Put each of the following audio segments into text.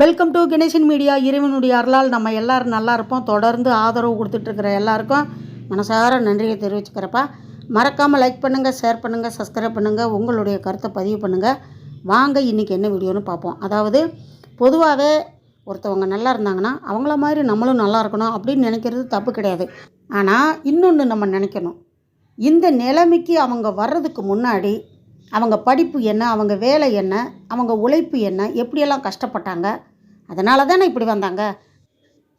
Welcome to Ganesan media இறைவனுடைய அருளால் நம்ம எல்லாரும் நல்லா இருப்போம். தொடர்ந்து ஆதரவு கொடுத்துட்ருக்கிற எல்லாருக்கும் மனசார நன்றியை தெரிவிச்சுக்கிறப்பா. மறக்காமல் லைக் பண்ணுங்கள் ஷேர் பண்ணுங்கள் சப்ஸ்கிரைப் பண்ணுங்கள் உங்களுடைய கருத்தை பதிவு பண்ணுங்கள் வாங்க இன்றைக்கி என்ன வீடியோன்னு பார்ப்போம். அதாவது பொதுவாகவே ஒருத்தவங்க நல்லா இருந்தாங்கன்னா அவங்கள மாதிரி நம்மளும் நல்லா இருக்கணும் அப்படின்னு நினைக்கிறது தப்பு கிடையாது. ஆனால் இன்னொன்று நம்ம நினைக்கணும். இந்த நிலைமைக்கு அவங்க வர்றதுக்கு முன்னாடி அவங்க படிப்பு என்ன அவங்க வேலை என்ன அவங்க உழைப்பு என்ன எப்படியெல்லாம் கஷ்டப்பட்டாங்க அதனால தானே இப்படி வந்தாங்க.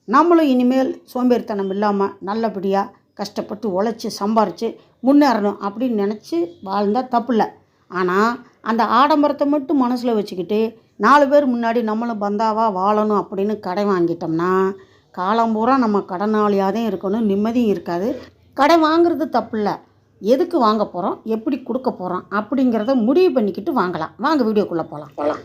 நம்மளும் இனிமேல் சோம்பேறித்தனம் இல்லாமல் நல்லபடியாக கஷ்டப்பட்டு உழைச்சி சம்பாரித்து முன்னேறணும் அப்படின்னு நினச்சி வாழ்ந்தால் தப்பு இல்லை. ஆனால் அந்த ஆடம்பரத்தை மட்டும் மனசில் வச்சுக்கிட்டு நாலு பேர் முன்னாடி நம்மளும் பந்தாவாக வாழணும் அப்படின்னு கடை வாங்கிட்டோம்னா காலம் பூரா நம்ம கடனாளியாக தான் இருக்கணும் நிம்மதியும் இருக்காது. கடை வாங்குறது தப்பு இல்லை. எதுக்கு வாங்க போகிறோம் எப்படி கொடுக்க போகிறோம் அப்படிங்கிறத முடிவு பண்ணிக்கிட்டு வாங்கலாம். வாங்க வீடியோக்குள்ளே போகலாம் போகலாம்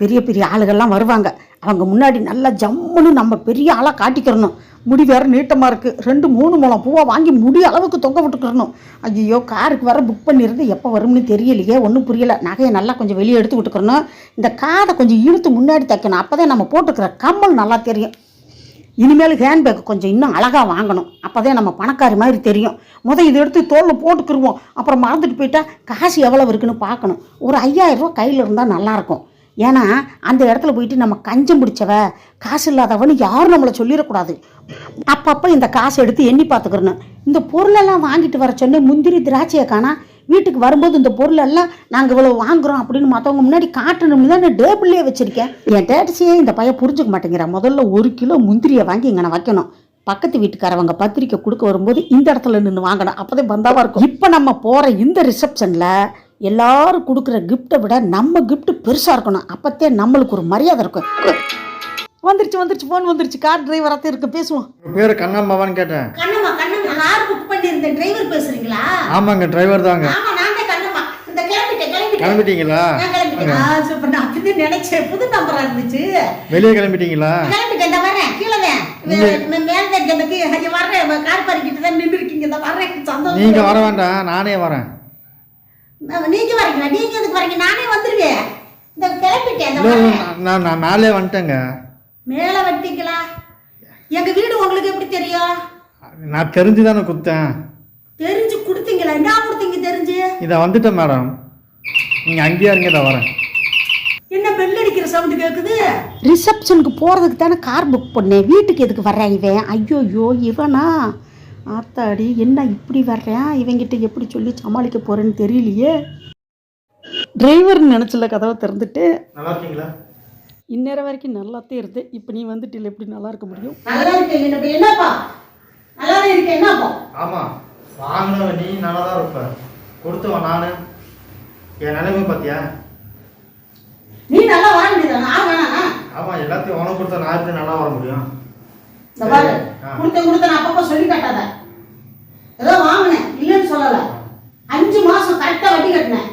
பெரிய பெரிய ஆளுகள்லாம் வருவாங்க. அவங்க முன்னாடி நல்லா ஜம்முன்னு நம்ம பெரிய ஆளாக காட்டிக்கிறணும். முடி வேறு நீட்டமாக இருக்குது ரெண்டு மூணு முளம் பூவை வாங்கி முடி அளவுக்கு தொங்க விட்டுக்கிறணும். ஐயோ காருக்கு வேறு புக் பண்ணியிருந்து எப்போ வரும்னு தெரியலையே ஒன்றும் புரியலை. நகையை நல்லா கொஞ்சம் வெளியே எடுத்து விட்டுக்கிறணும். இந்த காதை கொஞ்சம் இழுத்து முன்னாடி தைக்கணும். அப்போ தான் நம்ம போட்டுக்கிற கம்மல் நல்லா தெரியும். இனிமேல் ஹேண்ட்பேக் கொஞ்சம் இன்னும் அழகாக வாங்கணும். அப்போ தான் நம்ம பணக்காரி மாதிரி தெரியும். முத இதை எடுத்து தோலில் போட்டுக்கிருவோம். அப்புறம் மறந்துட்டு போயிட்டா காசு எவ்வளோ இருக்குன்னு பார்க்கணும். ஒரு ஐயாயிரரூவா கையில் இருந்தால் நல்லாயிருக்கும் ஏன்னா அந்த இடத்துல போயிட்டு நம்ம கஞ்சம் பிடிச்சவ காசு இல்லாதவன்னு யாரும் நம்மளை சொல்லிடக்கூடாது. அப்பப்போ இந்த காசை எடுத்து எண்ணி பார்த்துக்கிறணும். இந்த பொருளெல்லாம் வாங்கிட்டு வர சொன்னே முந்திரி திராட்சையை காணா வீட்டுக்கு வரும்போது இந்த பொருளெல்லாம் நாங்கள் இவ்வளோ வாங்குறோம் அப்படின்னு மற்றவங்க முன்னாடி காட்டணும்னு தான் நான் டேபிள்லேயே வச்சுருக்கேன். என் டேட்டஸையே இந்த பையன் புரிஞ்சுக்க மாட்டேங்கிறான். முதல்ல ஒரு கிலோ முந்திரியை வாங்கி இங்கே நான் வைக்கணும். பக்கத்து வீட்டுக்காரவங்க பத்திரிக்கை கொடுக்க வரும்போது இந்த இடத்துல நின்று வாங்கணும். அப்போதான் பந்தாவாக இருக்கும். இப்போ நம்ம போகிற இந்த ரிசப்ஷனில் எல்லாரும் கொடுக்குற கிஃப்ட்டை விட நம்ம gift பெருசாக இருக்கணும். அப்போத்தே நம்மளுக்கு ஒரு மரியாதை இருக்கும். வந்துருச்சு வந்துருச்சு ஃபோன் வந்துருச்சு. கார் டிரைவராக இருக்கு பேசுவோம். பேர் கண்ணம்மாவான்னு கேட்டேன். புக் பண்ணியிருந்தேன் டிரைவர் பேசுறீங்களா ஆமாங்க டிரைவர் தாங்க. ஆமா நான் தான் கண்ணம்மா இந்த கிளம்பிட்டேன் கிளம்பிட்டேன். கிளம்பிட்டீங்களா? நான் கிளம்பிட்டேன். ஆ, சூப்பர் நான் அப்படி நினைச்சேன். புது நம்பரா இருந்துச்சு. வெளியே கிளம்பிட்டீங்களா? கிளம்பிட்டேன் இந்த வரேன். கீழே மேல எனக்கு இங்க வர்றேன் கார் பறிக்கிட்டு தான் நின்று இருக்கீங்க. இந்த வர்றேன் சந்தோஷம். நீங்க வர வேண்டாம். நானே வரேன். நீங்க வரீங்களா? நீங்க எதுக்கு வரீங்க? நானே வந்துருவேன். இந்த கிளம்பிட்டேன் வரேன். நான் நான் மேலே வந்துட்டேங்க. மேல வட்டிங்களா எங்க வீடு உங்களுக்கு எப்படி தெரியும்? நான் தெரிஞ்சு தானே குத்தேன். தெரிஞ்சு கொடுத்தீங்களா? என்ன கொடுத்தீங்க தெரிஞ்சு? இதை வந்துட்டேன் மேடம். நீங்க அங்கேயே இருங்க இதை வரேன். என்ன பெல் அடிக்கிற சவுண்ட் கேக்குது? ரிசப்ஷனுக்கு போகிறதுக்கு தானே கார் புக் பண்ணேன். வீட்டுக்கு எதுக்கு வர்றேன் இவன்? ஐயோயோ இவனா? ஆத்தாடி என்ன இப்படி வர்றேன் இவங்கிட்ட எப்படி சொல்லி சமாளிக்க போறேன்னு தெரியலையே. டிரைவர்னு நினச்சல கதவை திறந்துட்டு நல்லா இருக்கீங்களா? இந்நேரம் வரைக்கும் நல்லாத்தே இருந்து இப்போ நீ வந்துட்டு இல்லை எப்படி நல்லா இருக்க முடியும்? நல்லா இருக்கேன். என்னப்பா? நல்லா இருக்கேன் என்னப்பா ஆமா வாங்கினவன் நீ நல்லா தான் இருப்ப. கொடுத்தவன் நானு. என் நிலைமை பார்த்தியா? நீ நல்லா வர முடியாது நான் வேணாண்ணா. ஆமா எல்லாத்தையும் உனக்கு கொடுத்தா நான் எப்படி நல்லா வர முடியும்? இந்த பாரு ஆ. கொடுத்த கொடுத்த நான் அப்பப்போ சொல்லி காட்டாத. ஏதோ வாங்கினேன் இல்லைன்னு சொல்லல. அஞ்சு மாசம் கரெக்டா வட்டி கட்டினேன்.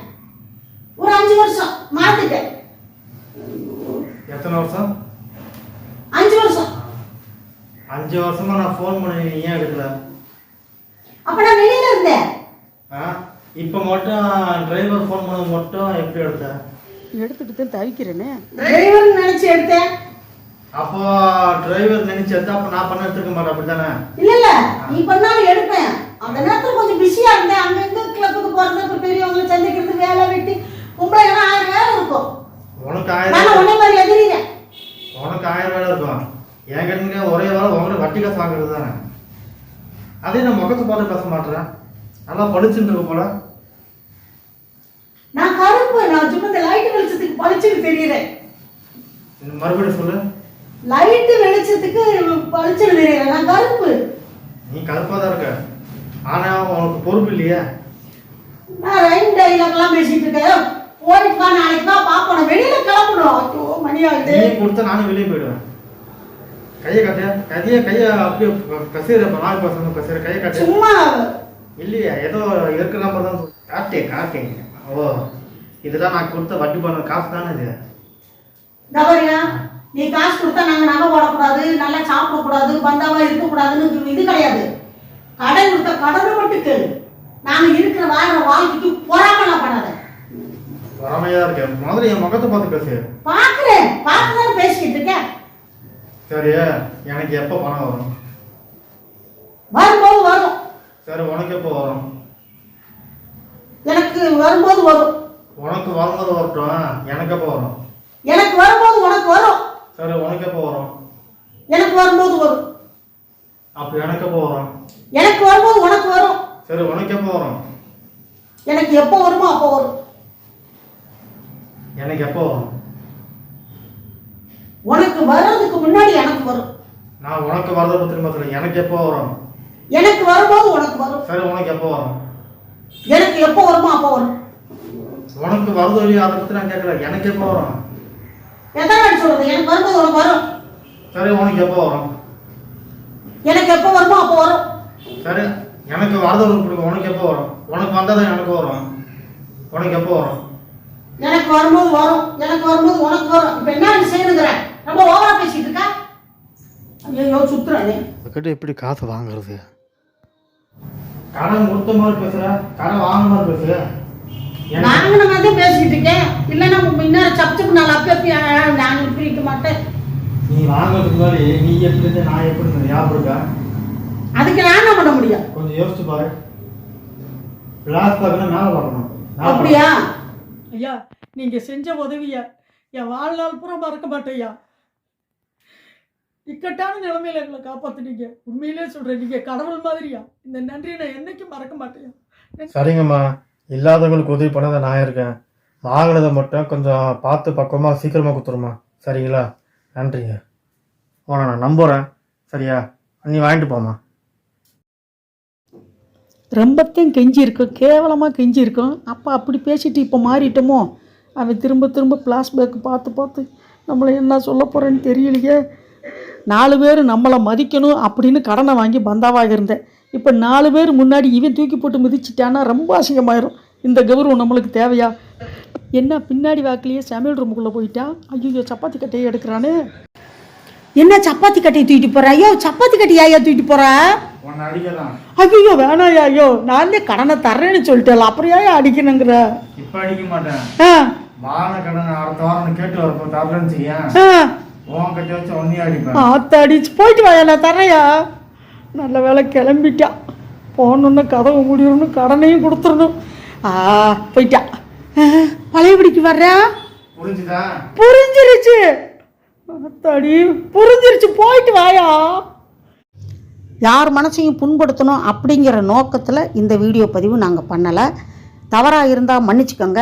ஒரு அஞ்சு வருஷம் மாத்திட்டேன் எத்தனை வருஷம்? அஞ்சு வருஷமா நான் ஃபோன் பண்ணி நீ ஏன் எடுக்கல? அப்ப நான் வெளியில இருந்தேன். ஆ? இப்போ மட்டும் டிரைவர் ஃபோன் பண்ண மட்டும் எப்படி எடுத்த? எடுத்துட்டு தான் தவிக்கிறேனே. டிரைவர் நினைச்சு எடுத்தேன். அப்போ டிரைவர் நினைச்சு எடுத்தா அப்போ நான் பண்ண எடுத்துக்க மாட்டேன் அப்படித்தானே? இல்ல இல்ல. நீ பண்ணாலும் எடுப்பேன். அந்த நேரத்துல கொஞ்சம் பிஸியா இருந்தேன். அங்க இங்க கிளப்புக்கு போறது இப்ப பெரியவங்களை சந்திக்கிறது வேலை வெட்டி பொம்பளை ஆயிரம் வேலை இருக்கும். உனக்கு நான் ஆயிரம் உன்னை மாதிரி எதிரிங்க உனக்கு ஆயிரம் வேலை இருக்கும். என் கிட்ட ஒரே வேலை உங்கள்கிட்ட வட்டி காசு வாங்குறது தானே? அதே நான் முகத்தை பார்த்து பேச மாட்டேறேன். நல்லா படிச்சுட்டு இருக்க போல. நான் கருப்பு நான் சும்மா இந்த லைட் வெளிச்சத்துக்கு பளிச்சுன்னு தெரியுறேன் மறுபடியும் சொல்லு. லைட் வெளிச்சத்துக்கு பளிச்சுன்னு தெரியுறேன் நான் கருப்பு. நீ கருப்பாக தான் இருக்க. ஆனா உனக்கு பொறுப்பு இல்லையே. நான் ரைன் டைலாக்லாம் பேசிட்டு இருக்கேன். போயிட்டு வா நாளைக்கு வா பாப்போம் வெளியில கிளம்பணும். மணி ஆகுது. நீ கொடுத்தா நானும் வெளியே போயிடுவேன். கையை காட்டு கையை கையை அப்படியே கசீர நாலு பசங்க கசீர கையை காட்டு சும்மா. இல்லையா ஏதோ இருக்கிற நம்பர் தான் காட்டேன் காட்டேன் ஓ இதெல்லாம் நான் கொடுத்த வட்டி பண்ண காசு தானே இது? தவறியா? நீ காசு கொடுத்தா நாங்க நகை போடக்கூடாது நல்லா சாப்பிடக்கூடாது பந்தாவா இருக்கக்கூடாதுன்னு இது கிடையாது. கடன் கொடுத்த கடனை மட்டும் கேளு. நாங்க இருக்கிற வாழ்ற வாழ்க்கைக்கு பொறாமலாம் வராமையா இருக்கேன் முதல்ல என் முகத்தை பார்த்து பேசு. பாக்குறேன் பார்த்து பேசிக்கிட்டு இருக்கேன். சரி எனக்கு எப்போ பணம் வரும்? வரும்போது வரும். சரி உனக்கு எப்போ வரும்? எனக்கு வரும்போது வரும். உனக்கு வரும்போது வரட்டும். எனக்கு எப்போ வரும்? எனக்கு வரும்போது உனக்கு வரும். சரி உனக்கு எப்போ வரும்? எனக்கு வரும்போது வரும். அப்போ எனக்கு எப்போ வரும்? எனக்கு வரும்போது உனக்கு வரும். சரி உனக்கு எப்போ வரும்? எனக்கு எப்போ வருமோ அப்போ வரும். எனக்கு எப்போ வரும்? உனக்கு வர்றதுக்கு முன்னாடி எனக்கு வரும். நான் உனக்கு வரதை பற்றி திரும்ப சொல்ல. எனக்கு எப்போ வரும்? எனக்கு வரும்போது உனக்கு வரும். சரி உனக்கு எப்போ வரும்? எனக்கு எப்போ வருமோ அப்போ வரும். உனக்கு வருது இல்லையா அதை பற்றி நான் கேட்கல. எனக்கு எப்போ வரும்? வாட்டி சொல்றது? எனக்கு வரும்போது உனக்கு வரும். சரி உனக்கு எப்போ வரும்? எனக்கு எப்போ வருமோ அப்போ வரும். சரி எனக்கு வரது ஒரு பிடிக்கும் உனக்கு எப்போ வரும்? உனக்கு வந்தால் எனக்கு வரும். உனக்கு எப்போ வரும்? எனக்கு வரும்போது வரும். எனக்கு வரும்போது உனக்கு வரும். இப்போ என்ன நீ செய்யணுங்கிற ரொம்ப ஓவரா பேசிட்டு இருக்கா? ஐயோ சுத்துறானே. கிட்ட எப்படி காசு வாங்குறது? கடன் கொடுத்த மாதிரி பேசுற கடன் வாங்கின மாதிரி பேசுற. நாங்க மாதிரி தான் பேசிட்டு இருக்கேன். இல்லைன்னா இன்னும் சப்சுக்கு நான் அப்பப்பி நான் பிரிக்க மாட்டேன். நீ வாங்குறதுக்கு முன்னாடி நீ எப்படி இருந்த நான் எப்படி இருந்தேன் ஞாபகம் இருக்கா அதுக்கு நான் என்ன பண்ண முடியும்? கொஞ்சம் யோசிச்சு பாரு. கிளாஸ் பார்க்கணும் மேலே பார்க்கணும் மேல அப்படியா? ஐயா நீங்க செஞ்ச உதவிய என் வாழ்நாள் பூரா மறக்க மாட்டேயா இக்கட்டான நிலைமையில எங்களை காப்பாத்துனீங்க. உண்மையிலே சொல்றேன் நீங்க கடவுள் மாதிரியா? இந்த நன்றியை நான் என்னைக்கும் மறக்க பார்க்கணும். சரிங்கம்மா. இல்லாதவங்களுக்கு உதவி பண்ணத நான் இருக்கேன். வாங்கினதை மட்டும் கொஞ்சம் பார்த்து பக்குவமாக சீக்கிரமாக கொடுத்துருமா சரிங்களா? நன்றிங்க. உன்னை நான் நம்புகிறேன் சரியா? நீ வாங்கிட்டு போம்மா. ரொம்பத்தையும் கெஞ்சி இருக்கும் கேவலமாக கெஞ்சி இருக்கும் அப்போ அப்படி பேசிட்டு இப்போ மாறிட்டோமோ? அவன் திரும்ப திரும்ப ஃப்ளாஷ்பேக் பார்த்து பார்த்து நம்மளை என்ன சொல்ல போகிறேன்னு தெரியலையே. நாலு பேர் நம்மளை மதிக்கணும் அப்படின்னு கடனை வாங்கி பந்தாவாக இருந்தேன். இப்போ நாலு பேர் முன்னாடி இவன் தூக்கி போட்டு மிதிச்சிட்டான்னா ரொம்ப அசிங்கமாயிரும். இந்த கௌரவம் நம்மளுக்கு தேவையா? என்ன பின்னாடி வாக்கிலேயே சமையல் ரூமுக்குள்ளே போயிட்டான் ஐயோ சப்பாத்தி கட்டையை எடுக்கிறானே. என்ன சப்பாத்தி கட்டையை தூக்கிட்டு போற? ஐயோ சப்பாத்தி கட்டையா ஐயா தூக்கிட்டு போற? ஐயோ வேணாயா ஐயோ நான் கடனை தர்றேன்னு சொல்லிட்டேன் அப்புறம் ஏன் அடிக்கணுங்கிற? இப்போ அடிக்க மாட்டேன். ஆ. வாங்கின கடன் அடுத்த வாரம் கேட்டு வரப்போ தரலன்னு செய்யேன் ஆ உன் கட்டி வச்சு ஒன்னையும் அடிப்பேன். ஆத்தாடி போயிட்டு வாயா நான் தர்றேயா? நல்ல வேலை கிளம்பிட்டான் போகணுன்னு கதவு முடியணும்னு கடனையும் கொடுத்துடணும். ஆ போயிட்டா. பழையபடிக்கு வர்றா? புரிஞ்சுதா? புரிஞ்சிருச்சு. ஆத்தாடி புரிஞ்சிருச்சு. போயிட்டு வாயா. யார் மனசையும் புண்படுத்தணும் அப்படிங்கிற நோக்கத்தில் இந்த வீடியோ பதிவு நாங்கள் பண்ணலை. தவறாக இருந்தால் மன்னிச்சுக்கோங்க.